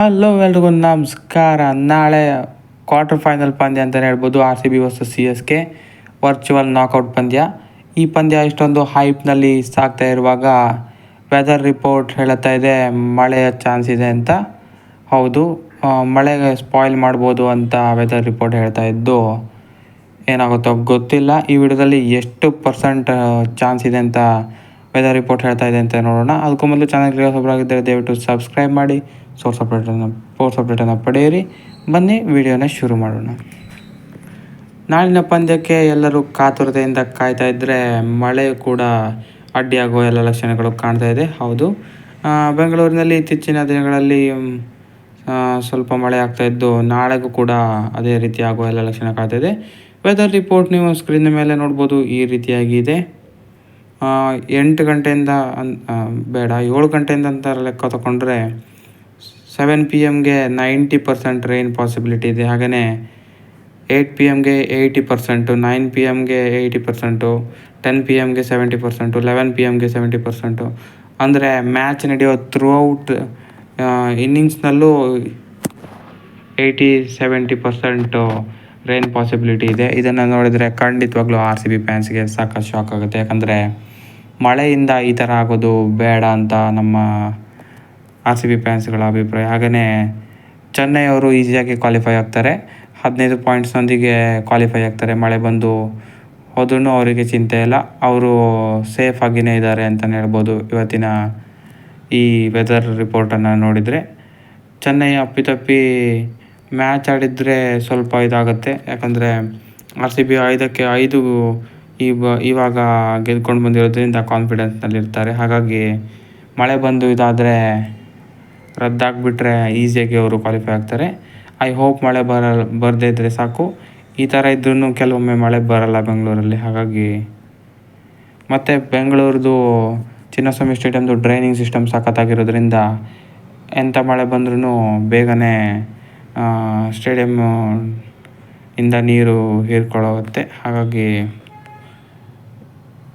Hello ಎಲ್ರಿಗೂ ನಮಸ್ಕಾರ. ನಾಳೆ ಕ್ವಾರ್ಟರ್ ಫೈನಲ್ ಪಂದ್ಯ ಅಂತಲೇ ಹೇಳ್ಬೋದು. R C B versus C S K virtual knockout ಪಂದ್ಯ. ಈ ಪಂದ್ಯ ಇಷ್ಟೊಂದು ಹೈಪ್ನಲ್ಲಿ ಸಾಗ್ತಾ ಇರುವಾಗ ವೆದರ್ ರಿಪೋರ್ಟ್ ಹೇಳುತ್ತಾ ಇದೆ, ಮಳೆಯ ಚಾನ್ಸ್ ಇದೆ ಅಂತ. ಹೌದು ಮಳೆಗೆ ಸ್ಪಾಯ್ಲ್ ಮಾಡ್ಬೋದು ಅಂತ ವೆದರ್ ರಿಪೋರ್ಟ್ ಹೇಳ್ತಾ ಇದ್ದು, ಏನಾಗುತ್ತೋ ಗೊತ್ತಿಲ್ಲ. ಈ ವಿಡಿಯೋದಲ್ಲಿ ಎಷ್ಟು ಪರ್ಸೆಂಟ್ ಚಾನ್ಸ್ ಇದೆ ಅಂತ ವೆದರ್ ರಿಪೋರ್ಟ್ ಹೇಳ್ತಾ ಇದೆ ಅಂತ ನೋಡೋಣ. ಅದಕ್ಕೂ ಮೊದಲು ಚಾನಲ್ಗೆ ಆಗಿದ್ದರೆ ದಯವಿಟ್ಟು ಸಬ್ಸ್ಕ್ರೈಬ್ ಮಾಡಿ ಸೋರ್ಸ್ ಅಪ್ಡೇಟನ್ನು ಸೋರ್ಸ್ ಅಪ್ಡೇಟನ್ನು ಪಡೆಯಿರಿ. ಬನ್ನಿ, ವಿಡಿಯೋನ ಶುರು ಮಾಡೋಣ. ನಾಳಿನ ಪಂದ್ಯಕ್ಕೆ ಎಲ್ಲರೂ ಕಾತುರತೆಯಿಂದ ಕಾಯ್ತಾ ಇದ್ದರೆ ಮಳೆ ಕೂಡ ಅಡ್ಡಿಯಾಗುವ ಎಲ್ಲ ಲಕ್ಷಣಗಳು ಕಾಣ್ತಾ ಇದೆ. ಹೌದು. ಬೆಂಗಳೂರಿನಲ್ಲಿ ಇತ್ತೀಚಿನ ದಿನಗಳಲ್ಲಿ ಸ್ವಲ್ಪ ಮಳೆ ಆಗ್ತಾ ಇದ್ದು ನಾಳೆಗೂ ಕೂಡ ಅದೇ ರೀತಿ ಆಗುವ ಎಲ್ಲ ಲಕ್ಷಣ ಕಾಣ್ತಾ ಇದೆ. ವೆದರ್ ರಿಪೋರ್ಟ್ ನೀವು ಸ್ಕ್ರೀನ್ ಮೇಲೆ ನೋಡ್ಬೋದು. ಈ ರೀತಿಯಾಗಿದೆ ಎಂಟು ಗಂಟೆಯಿಂದ ಅನ್ ಬೇಡ, ಏಳು ಗಂಟೆಯಿಂದ ಅಂತ ಲೆಕ್ಕ ತಗೊಂಡ್ರೆ ಸೆವೆನ್ ಪಿ ಎಮ್ಗೆ ನೈಂಟಿ ಪರ್ಸೆಂಟ್ ರೈನ್ ಪಾಸಿಬಿಲಿಟಿ ಇದೆ. ಹಾಗೆಯೇ ಏಯ್ಟ್ ಪಿ ಎಮ್ಗೆ ಏಯ್ಟಿ ಪರ್ಸೆಂಟು ನೈನ್ ಪಿ ಎಮ್ಗೆ ಏಯ್ಟಿ ಪರ್ಸೆಂಟು ಟೆನ್ ಪಿ ಎಮ್ಗೆ ಸೆವೆಂಟಿ ಪರ್ಸೆಂಟು ಲೆವೆನ್ ಪಿ ಎಮ್ಗೆ ಸೆವೆಂಟಿ ಪರ್ಸೆಂಟು ಅಂದರೆ ಮ್ಯಾಚ್ ನಡೆಯೋ through out ಇನ್ನಿಂಗ್ಸ್ನಲ್ಲೂ eighty seventy percent rain possibility ಇದೆ. ಇದನ್ನು ನೋಡಿದರೆ ಖಂಡಿತವಾಗ್ಲೂ ಆರ್ ಸಿ ಬಿ ಫ್ಯಾನ್ಸ್ಗೆ ಸಾಕಷ್ಟು ಶಾಕ್ ಆಗುತ್ತೆ. ಯಾಕಂದರೆ ಮಳೆಯಿಂದ ಈ ಥರ ಆಗೋದು ಬೇಡ ಅಂತ ನಮ್ಮ ಆರ್ ಸಿ ಬಿ ಫ್ಯಾನ್ಸ್ಗಳ ಅಭಿಪ್ರಾಯ. ಹಾಗೆಯೇ ಚೆನ್ನೈ ಅವರು ಈಸಿಯಾಗಿ ಕ್ವಾಲಿಫೈ ಆಗ್ತಾರೆ. ಹದಿನೈದು ಪಾಯಿಂಟ್ಸ್ನೊಂದಿಗೆ ಕ್ವಾಲಿಫೈ ಆಗ್ತಾರೆ. ಮಳೆ ಬಂದು ಹೋದ್ರೂ ಅವರಿಗೆ ಚಿಂತೆ ಇಲ್ಲ. ಅವರು ಸೇಫ್ ಆಗಿಯೇ ಇದ್ದಾರೆ ಅಂತಲೇ ಹೇಳ್ಬೋದು. ಇವತ್ತಿನ ಈ ವೆದರ್ ರಿಪೋರ್ಟನ್ನು ನೋಡಿದರೆ ಚೆನ್ನೈ ಅಪ್ಪಿತಪ್ಪಿ ಮ್ಯಾಚ್ ಆಡಿದರೆ ಸ್ವಲ್ಪ ಇದಾಗುತ್ತೆ. ಯಾಕಂದರೆ ಆರ್ ಸಿ ಬಿ ಐದಕ್ಕೆ ಐದು ಬ ಇವಾಗ ಗೆದ್ಕೊಂಡು ಬಂದಿರೋದ್ರಿಂದ ಕಾನ್ಫಿಡೆನ್ಸ್ನಲ್ಲಿರ್ತಾರೆ ಹಾಗಾಗಿ ಮಳೆ ಬಂದು ಇದಾದರೆ ರದ್ದಾಗಿಬಿಟ್ರೆ ಈಸಿಯಾಗಿ ಅವರು ಕ್ವಾಲಿಫೈ ಆಗ್ತಾರೆ. ಐ ಹೋಪ್ ಮಳೆ ಬರಲ್ಲ ಬರದೇ ಇದ್ದರೆ ಸಾಕು. ಈ ಥರ ಇದ್ರೂ ಕೆಲವೊಮ್ಮೆ ಮಳೆ ಬರಲ್ಲ ಬೆಂಗಳೂರಲ್ಲಿ. ಹಾಗಾಗಿ ಮತ್ತು ಬೆಂಗಳೂರದು ಚಿನ್ನಸ್ವಾಮಿ ಸ್ಟೇಡಿಯಮ್ದು ಡ್ರೈನಿಂಗ್ ಸಿಸ್ಟಮ್ ಸಖತ್ತಾಗಿರೋದ್ರಿಂದ ಎಂಥ ಮಳೆ ಬಂದ್ರೂ ಬೇಗನೆ ಸ್ಟೇಡಿಯಮ್ ಇಂದ ನೀರು ಹೀರ್ಕೊಳ್ಳುತ್ತೆ. ಹಾಗಾಗಿ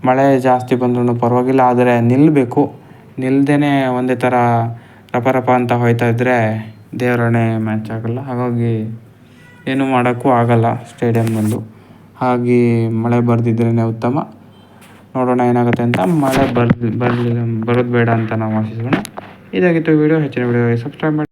ಮಳೆ ಜಾಸ್ತಿ ಬಂದ್ರೂ ಪರವಾಗಿಲ್ಲ, ಆದರೆ ನಿಲ್ಲಬೇಕು ನಿಲ್ಲದೇನೆ ಒಂದೇ ಥರ ರಪ ರಪ ಅಂತ ಹೋಯ್ತಾ ಇದ್ದರೆ ದೇವರಣೆ ಮ್ಯಾಚ್ ಆಗಲ್ಲ. ಹಾಗಾಗಿ ಏನು ಮಾಡೋಕ್ಕೂ ಆಗಲ್ಲ ಬಂದು. ಹಾಗೆ ಮಳೆ ಬರೆದಿದ್ರೇ ಉತ್ತಮ. ನೋಡೋಣ ಏನಾಗುತ್ತೆ ಅಂತ. ಮಳೆ ಬರ್ ಬರೋದು ಬೇಡ ಅಂತ ನಾವು ಆಶಿಸೋಣ. ಇದಾಗಿತ್ತು ವಿಡಿಯೋ. ಹೆಚ್ಚಿನ ವೀಡಿಯೋ ಸಬ್ಸ್ಕ್ರೈಬ್ ಮಾಡಿ.